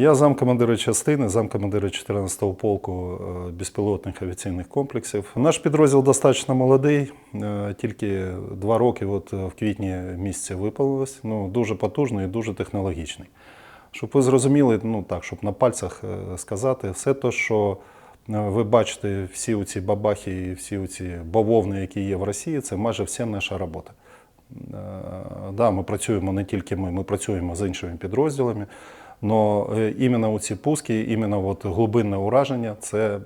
Я замкомандира частини, замкомандира 14-го полку е, безпілотних авіаційних комплексів. Наш підрозділ достатньо молодий, е, тільки два роки от е, в квітні місяці виповнилось. Ну, дуже потужний і дуже технологічний. Щоб ви зрозуміли, ну так, щоб на пальцях сказати, все те, що ви бачите, всі ці бабахи і всі ці бавовни, які є в Росії, це майже вся наша робота. Да, ми працюємо не тільки ми, ми працюємо з іншими підрозділами. Але іменно оці ці пуски, іменно от глибинне ураження це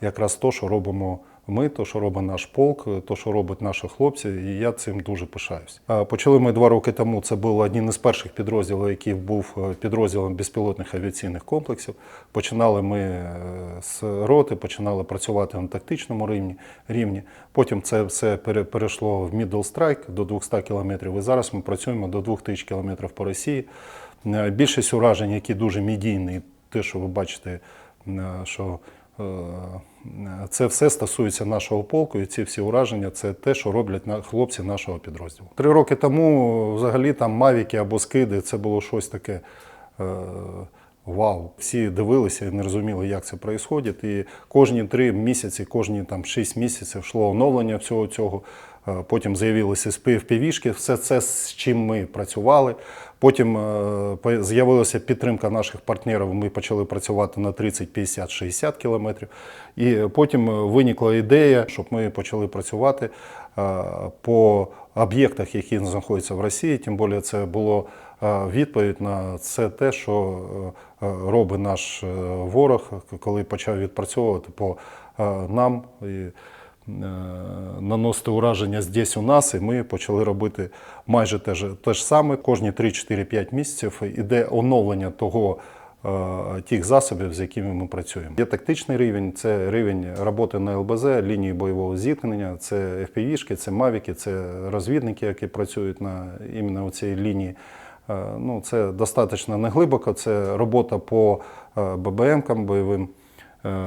якраз то, що робимо ми, то, що робить наш полк, то, що роблять наші хлопці, і я цим дуже пишаюсь. Почали ми два роки тому. Це був один із перших підрозділів, який був е, підрозділом безпілотних авіаційних комплексів. Починали ми е, з роти, починали працювати на тактичному рівні. рівні. Потім це все пере- перейшло в middle strike до 200 кілометрів. І зараз ми працюємо до 2000 кілометрів по Росії. Е, Більшість уражень, які дуже медійні, те, що ви бачите, що це все стосується нашого полку, і ці всі ураження це те, що роблять хлопці нашого підрозділу. Три роки тому взагалі там мавіки або скиди це було щось таке. е, Вау, всі дивилися і не розуміли, як це відбувається. І кожні три місяці, кожні там шість місяців йшло оновлення всього цього. Е, Потім з'явилися FPV-шки, все це з чим ми працювали. Потім е, з'явилася підтримка наших партнерів. Ми почали працювати на 30, 50, 60 кілометрів. І потім е, виникла ідея, щоб ми почали працювати по об'єктах, які знаходяться в Росії. Тим більше це було відповідь на це те, що робить наш ворог, коли почав відпрацьовувати по нам. Е, наносити ураження здесь у нас, і ми почали робити майже те ж, те ж саме. Кожні 3-4-5 місяців іде оновлення того. е, Тих засобів, з якими ми працюємо. Є тактичний рівень, це рівень роботи на ЛБЗ, лінії бойового зіткнення, це FPV-шки, це мавіки, це розвідники, які працюють на іменно цій лінії. Е, Ну, це достатньо неглибоко, це робота по ББМ-кам, бойовим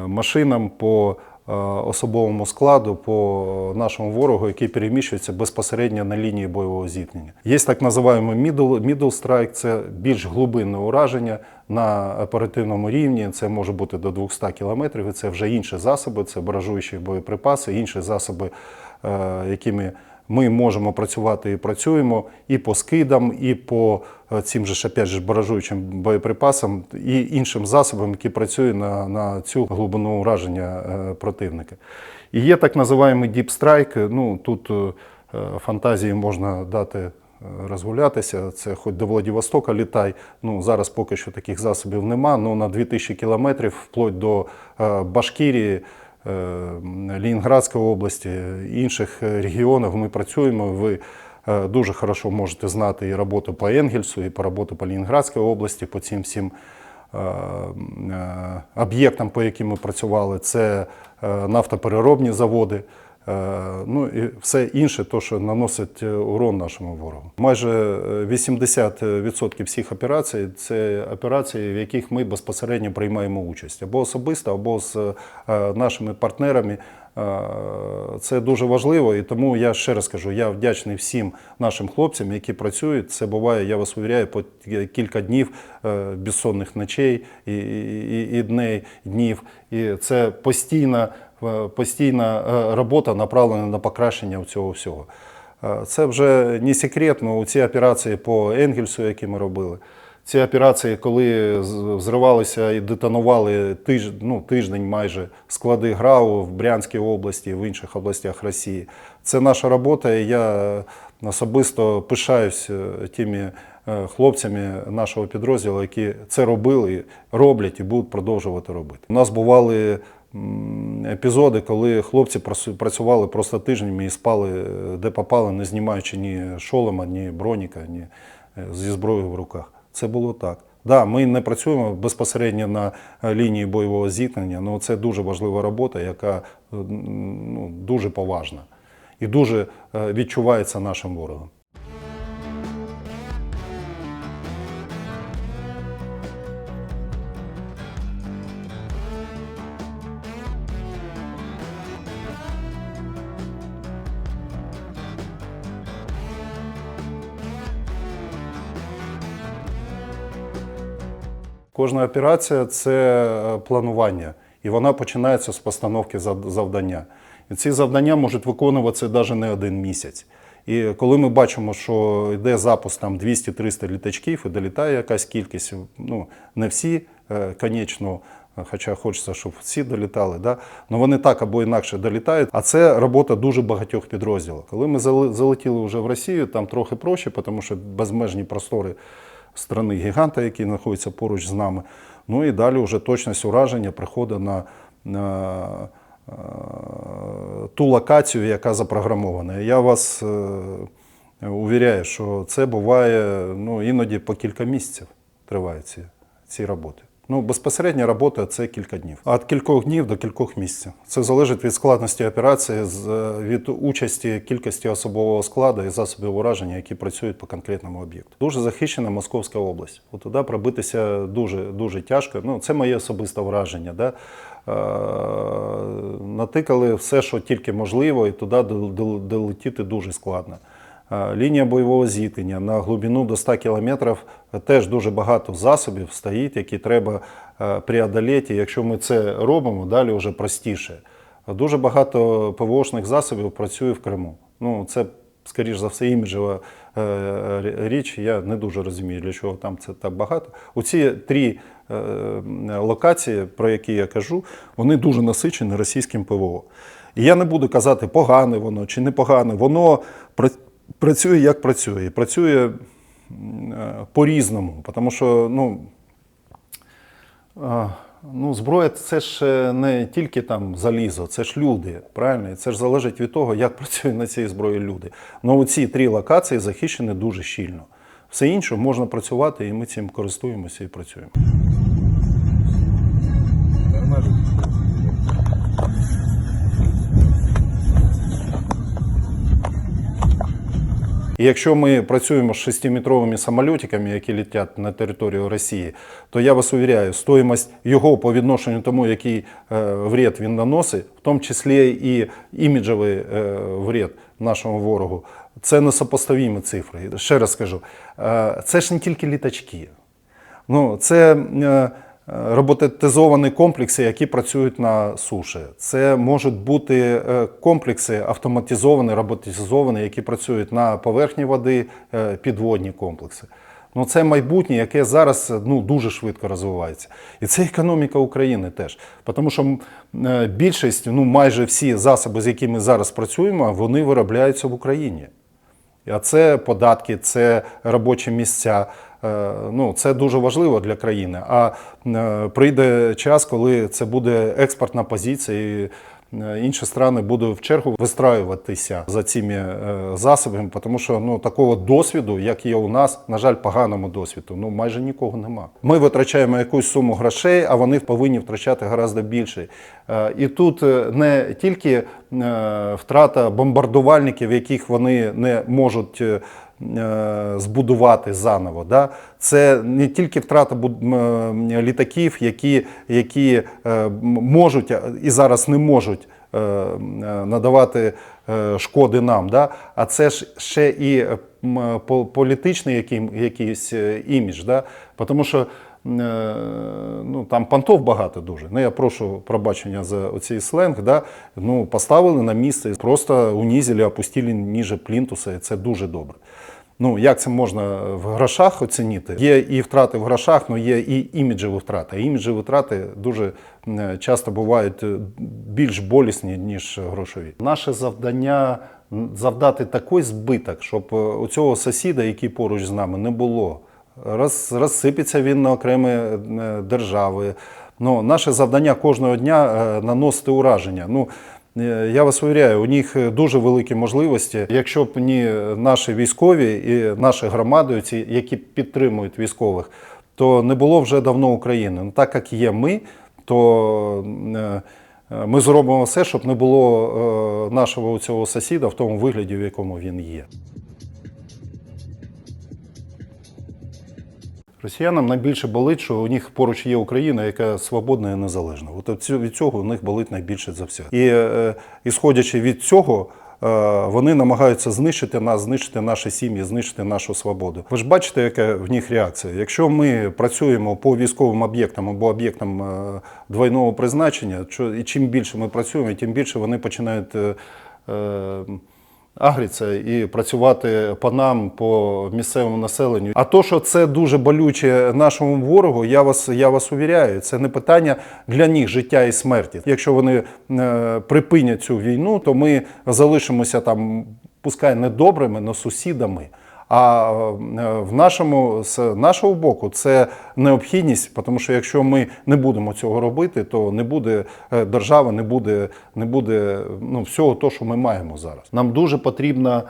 машинам, по особовому складу, по нашому ворогу, який переміщується безпосередньо на лінії бойового зіткнення. Є так називаємо middle, middle strike, це більш глибинне ураження на оперативному рівні. Це може бути до 200 кілометрів. Це вже інші засоби, це баражуючі боєприпаси, інші засоби, е, якими ми можемо працювати і працюємо і по скидам, і по е, цим же опять же, баражуючим боєприпасам, і іншим засобам, які працюють на, на цю глибину ураження е, противника. І є так називаємо Strike. Ну, тут е, фантазії можна дати розгулятися. Це хоч до Владивостока літай. Ну, зараз поки що таких засобів нема. Ну, на 2000 кілометрів, вплоть до Башкірії. Е, Лінінградської області, інших регіонах регіонів ми працюємо. Ви е, дуже хорошо можете знати і роботу по Енгельсу, і по роботу по Лінінградській області, по цим всім е, е, об'єктам, по яким ми працювали. Це е, нафтопереробні заводи. Е, Ну і все інше, то, що наносить е, урон нашому ворогу. Майже е, 80% всіх операцій це операції, в яких ми безпосередньо приймаємо участь або особисто, або з е, нашими партнерами. Е, Це дуже важливо, і тому я ще раз кажу, я вдячний всім нашим хлопцям, які працюють. Це буває, я вас увіряю, по кілька днів е, безсонних ночей і, і, і дней, днів. І це постійна, е, постійна е, робота направлена на покращення цього всього. Е, Це вже не секрет, ну, ці операції по Енгельсу, які ми робили. Ці операції, коли взривалися і детонували тиж, ну, тиждень майже склади ГРАУ в Брянській області, в інших областях Росії. Це наша робота, і я особисто пишаюсь е, тими е, хлопцями нашого підрозділу, які це робили, роблять і будуть продовжувати робити. У нас бували епізоди, коли хлопці працювали просто тижнями і спали, е, де попали, не знімаючи ні шолома, ні броніка, ні е, зі зброєю в руках. Це було так. Да, ми не працюємо безпосередньо на е, лінії бойового зіткнення, але це дуже важлива робота, яка ну, дуже поважна і дуже відчувається нашим ворогом. Кожна операція це е, планування, і вона починається з постановки завдання. І ці завдання можуть виконуватися навіть не один місяць. І коли ми бачимо, що йде запуск там 200-300 літачків і долітає якась кількість, ну не всі, е, конечно, хоча хочеться, щоб всі долітали, да? але вони так або інакше долітають. А це робота дуже багатьох підрозділів. Коли ми залетіли вже в Росію, там трохи проще, тому що безмежні простори страни гіганта, які знаходяться поруч з нами. Ну і далі вже точність ураження приходить на, на е, ту локацію, яка запрограмована. Я вас е, увіряю, що це буває ну, іноді по кілька місяців тривають ці, ці роботи. Ну, безпосередня робота це кілька днів. А від кількох днів до кількох місяців. Це залежить від складності операції, е, від участі кількості особового складу і засобів ураження, які працюють по конкретному об'єкту. Дуже захищена Московська область. От туди пробитися дуже дуже тяжко. Ну, це моє особисте враження. Да? Е, натикали все, що тільки можливо, і туди дол- дол- долетіти дуже складно. Е, Лінія бойового зіткнення на глибину до 100 кілометрів теж дуже багато засобів стоїть, які треба е, преодоліти. Якщо ми це робимо, далі вже простіше. Дуже багато ПВОшних засобів працює в Криму. Ну, це, скоріш за все, іміджева е, річ. Я не дуже розумію, для чого там це так багато. Оці три е, локації, про які я кажу, вони дуже насичені російським ПВО. І я не буду казати, погане воно чи не погане. Воно працює як працює. Працює е, по-різному. Тому що ну, Ну, зброя це ж е, не тільки там залізо, це ж люди, правильно? І Це ж залежить від того, як працюють на цій зброї люди. Ну, ці три локації захищені дуже щільно. Все інше можна працювати, і ми цим користуємося і працюємо. І якщо ми працюємо з 6-метровими самольотиками, які летять на територію Росії, то я вас увіряю, стоїмость його по відношенню тому, який е, вред він наносить, в тому числі і іміджовий е, вред нашому ворогу, це несопоставімі цифри. Ще раз скажу, е, це ж не тільки літачки. Ну, це роботизовані комплекси, які працюють на суші. Це можуть бути е, комплекси автоматизовані, роботизовані, які працюють на поверхні води, е, підводні комплекси. Ну, це майбутнє, яке зараз ну, дуже швидко розвивається. І це економіка України теж. Тому що е, більшість, ну майже всі засоби, з якими зараз працюємо, вони виробляються в Україні. А це податки, це робочі місця. Е, Ну, це дуже важливо для країни. А е, прийде час, коли це буде експортна позиція, і е, інші страни будуть в чергу вистраюватися за цими засобами, тому що ну, такого досвіду, як є у нас, на жаль, поганому досвіду, ну майже нікого нема. Ми витрачаємо якусь суму грошей, а вони повинні втрачати гораздо більше. І тут не тільки втрата бомбардувальників, яких вони не можуть. Е, Збудувати заново, да? це не тільки втрата е, літаків, які, які е, можуть і зараз не можуть надавати шкоди нам, да? а це ж ще і політичний якийсь імідж. Да? Тому що ну, там понтов багато дуже. Ну, я прошу пробачення за оцей сленг. Да? Ну, поставили на місце, просто унизили, опустили ніже плінтуса, і це дуже добре. Ну, як це можна в грошах оцінити? Є і втрати в грошах, але є і іміджеві втрати. А іміджеві втрати дуже е, часто бувають е, більш болісні, ніж грошові. Наше завдання завдати такий збиток, щоб е, у цього сусіда, який поруч з нами, не було. Роз, розсипеться він на окремі е, держави. Ну, наше завдання кожного дня е, наносити ураження. Ну, Е, Я вас увіряю, у них дуже великі можливості. Якщо б не наші військові і наші громади, ці, які підтримують військових, то не було вже давно України. Ну, так як є ми, то ми зробимо все, щоб не було нашого цього сусіда в тому вигляді, в якому він є. Росіянам найбільше болить, що у них поруч є Україна, яка свободна і незалежна. От від цього- у них болить найбільше за все. І е, ісходячи від цього, е, вони намагаються знищити нас, знищити наші сім'ї, знищити нашу свободу. Ви ж бачите, яка в них реакція. Якщо ми працюємо по військовим об'єктам або об'єктам е, двойного призначення, що- і чим більше ми працюємо, тим більше вони починають. Агріться і працювати по нам, по місцевому населенню. А то, що це дуже болюче нашому ворогу, я вас, я вас увіряю, це не питання для них життя і смерті. Якщо вони е, припинять цю війну, то ми залишимося там, пускай не добрими, але сусідами. А е, в нашому з нашого боку це необхідність, тому що якщо ми не будемо цього робити, то не буде е, держави, не буде, не буде ну, всього того, що ми маємо зараз. Нам дуже потрібна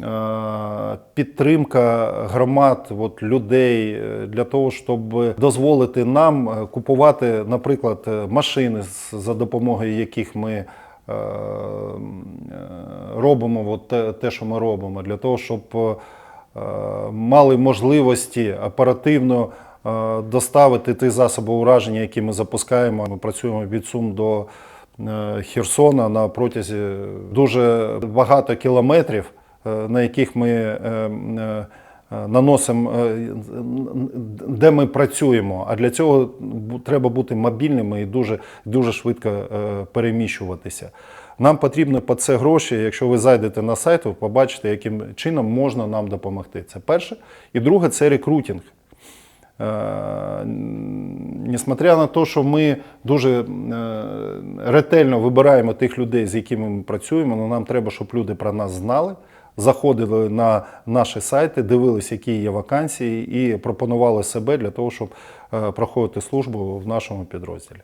е, підтримка громад, от, людей для того, щоб дозволити нам купувати, наприклад, машини, за допомогою яких ми робимо от те, що ми робимо, для того, щоб мали можливості оперативно е, доставити ті засоби ураження, які ми запускаємо. Ми працюємо від Сум до е, Херсона на протязі дуже багато кілометрів, е, на яких ми е, е, наносимо, е, де ми працюємо. А для цього треба бути мобільними і дуже, дуже швидко е, переміщуватися. Нам потрібно по це гроші. Якщо ви зайдете на сайт, ви побачите, яким чином можна нам допомогти. Це перше. І друге це рекрутинг. Е, Несмотря на те, що ми дуже е, ретельно вибираємо тих людей, з якими ми працюємо, але нам треба, щоб люди про нас знали, заходили на наші сайти, дивилися, які є вакансії, і пропонували себе для того, щоб е, проходити службу в нашому підрозділі.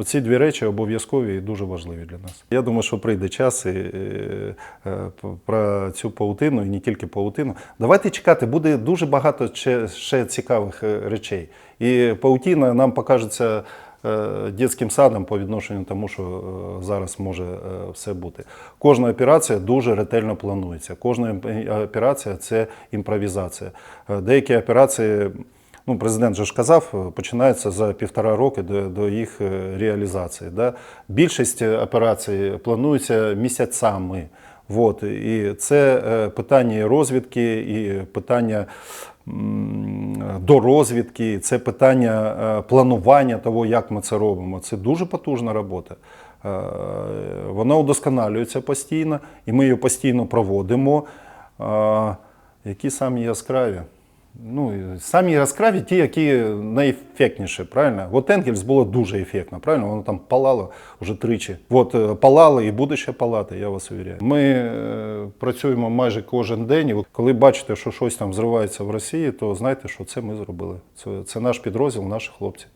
Оці дві речі обов'язкові і дуже важливі для нас. Я думаю, що прийде час і, е, е, про цю паутину, і не тільки паутину. Давайте чекати, буде дуже багато ще, ще цікавих е, речей. І паутина нам покажеться е, дитячим садом по відношенню тому, що е, зараз може все бути. Кожна операція дуже ретельно планується. Кожна операція це імпровізація. Деякі операції. Ну, президент же ж казав, е, починається за півтора роки до, до їх е, реалізації. Да? Більшість е, операцій планується місяцями. Вот. І це питання розвідки, і питання до розвідки, це питання планування того, як ми це робимо. Це дуже потужна робота. Вона удосконалюється постійно, і ми її постійно проводимо. Які самі яскраві? Ну, самі яскраві ті, які найефектніші, правильно? От Енгельс було дуже ефектно, правильно? Воно там палало вже тричі. От е, палало і буде ще палати, я вас увіряю. Ми е, працюємо майже кожен день. І коли бачите, що щось там зривається в Росії, то знайте, що це ми зробили. Це, це наш підрозділ, наші хлопці.